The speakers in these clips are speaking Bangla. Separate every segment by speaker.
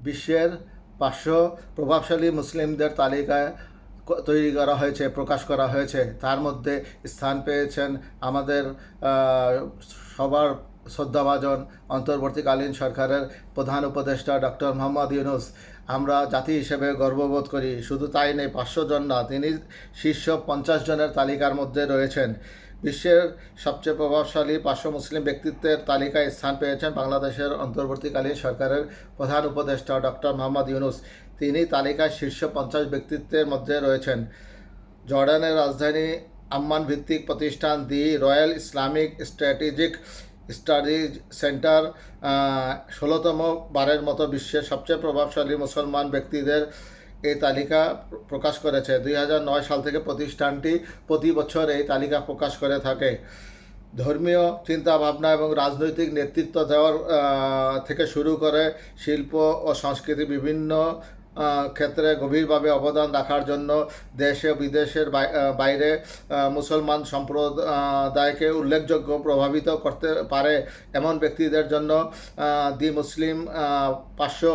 Speaker 1: বিশ্বের পাঁচশো প্রভাবশালী মুসলিমদের তালিকায় তৈরি করা হয়েছে, প্রকাশ করা হয়েছে। তার মধ্যে স্থান পেয়েছেন আমাদের সবার শ্রদ্ধাভাজন অন্তর্বর্তীকালীন সরকারের প্রধান উপদেষ্টা ডক্টর মোহাম্মদ ইউনুস। আমরা জাতি হিসেবে গর্ববোধ করি। শুধু তাই নেই পাঁচশো জন না, তিনি শীর্ষ পঞ্চাশ জনের তালিকার মধ্যে রয়েছেন। বিশ্বের সবচেয়ে প্রভাবশালী পাঁচশো মুসলিম ব্যক্তিত্বের তালিকায় স্থান পেয়েছেন বাংলাদেশের অন্তর্বর্তীকালীন সরকারের প্রধান উপদেষ্টা ডক্টর মোহাম্মদ ইউনুস। তিনি তালিকায় শীর্ষ পঞ্চাশ ব্যক্তিত্বের মধ্যে রয়েছেন। জর্ডানের রাজধানী আম্মান ভিত্তিক প্রতিষ্ঠান the royal Islamic strategic studies centre ষোলোতম বারের মতো বিশ্বের সবচেয়ে প্রভাবশালী মুসলমান ব্যক্তিদের এই তালিকা প্রকাশ করেছে। দুই হাজার নয় সাল থেকে প্রতিষ্ঠানটি প্রতি বছর এই তালিকা প্রকাশ করে থাকে। ধর্মীয় চিন্তা ভাবনা এবং রাজনৈতিক নেতৃত্ব দেওয়ার থেকে শুরু করে শিল্প ও সংস্কৃতি বিভিন্ন ক্ষেত্রে গভীরভাবে অবদান রাখার জন্য দেশে বিদেশের বাইরে মুসলমান সম্প্রদায়কে উল্লেখযোগ্য প্রভাবিত করতে পারে এমন ব্যক্তিদের জন্য দি মুসলিম পাঁচশো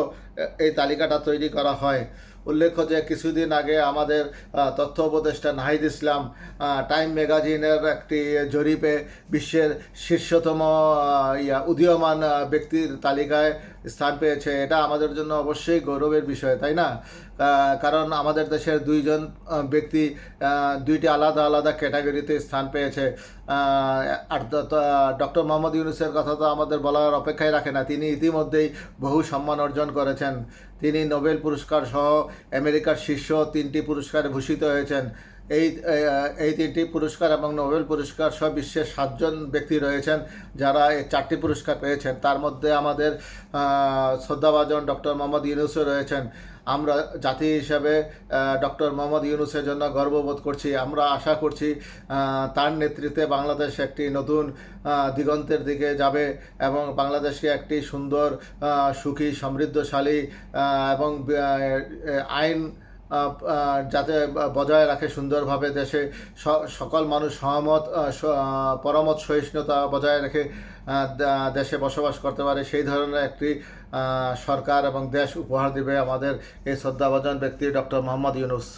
Speaker 1: এই তালিকাটা তৈরি করা হয়। উল্লেখ্য যে কিছুদিন আগে আমাদের তথ্য উপদেষ্টা নাহিদ ইসলাম টাইম ম্যাগাজিনের একটি জরিপে বিশ্বের শীর্ষতম ইয়া, উদীয়মান ব্যক্তির তালিকায় স্থান পেয়েছে। এটা আমাদের জন্য অবশ্যই গৌরবের বিষয়, তাই না? কারণ আমাদের দেশের দুইজন ব্যক্তি দুইটি আলাদা আলাদা ক্যাটাগরিতে স্থান পেয়েছে। আর ডক্টর মোহাম্মদ ইউনুসের কথা তো আমাদের বলার অপেক্ষায় রাখে না। তিনি ইতিমধ্যেই বহু সম্মান অর্জন করেছেন। তিনি নোবেল পুরস্কার সহ আমেরিকার শীর্ষ তিনটি পুরস্কারে ভূষিত হয়েছেন। এই এই তিনটি পুরস্কার এবং নোবেল পুরস্কার সহ বিশ্বের সাতজন ব্যক্তি রয়েছেন যারা এই চারটি পুরস্কার পেয়েছেন। তার মধ্যে আমাদের শ্রদ্ধাভাজন ডক্টর মোহাম্মদ ইউনুসও রয়েছেন। আমরা জাতি হিসাবে ডক্টর মোহাম্মদ ইউনুসের জন্য গর্ববোধ করছি। আমরা আশা করছি তার নেতৃত্বে বাংলাদেশ একটি নতুন দিগন্তের দিকে যাবে এবং বাংলাদেশকে একটি সুন্দর সুখী, সমৃদ্ধশালী এবং আইন যাতে বজায় রাখে সুন্দরভাবে দেশে সকল মানুষ সহমত পরমত, সহিষ্ণুতা বজায় রেখে দেশে বসবাস করতে পারে, সেই ধরনের একটি সরকার এবং দেশ উপহার দিবে আমাদের এই শ্রদ্ধাভাজন ব্যক্তি ডক্টর মোহাম্মদ ইউনুস।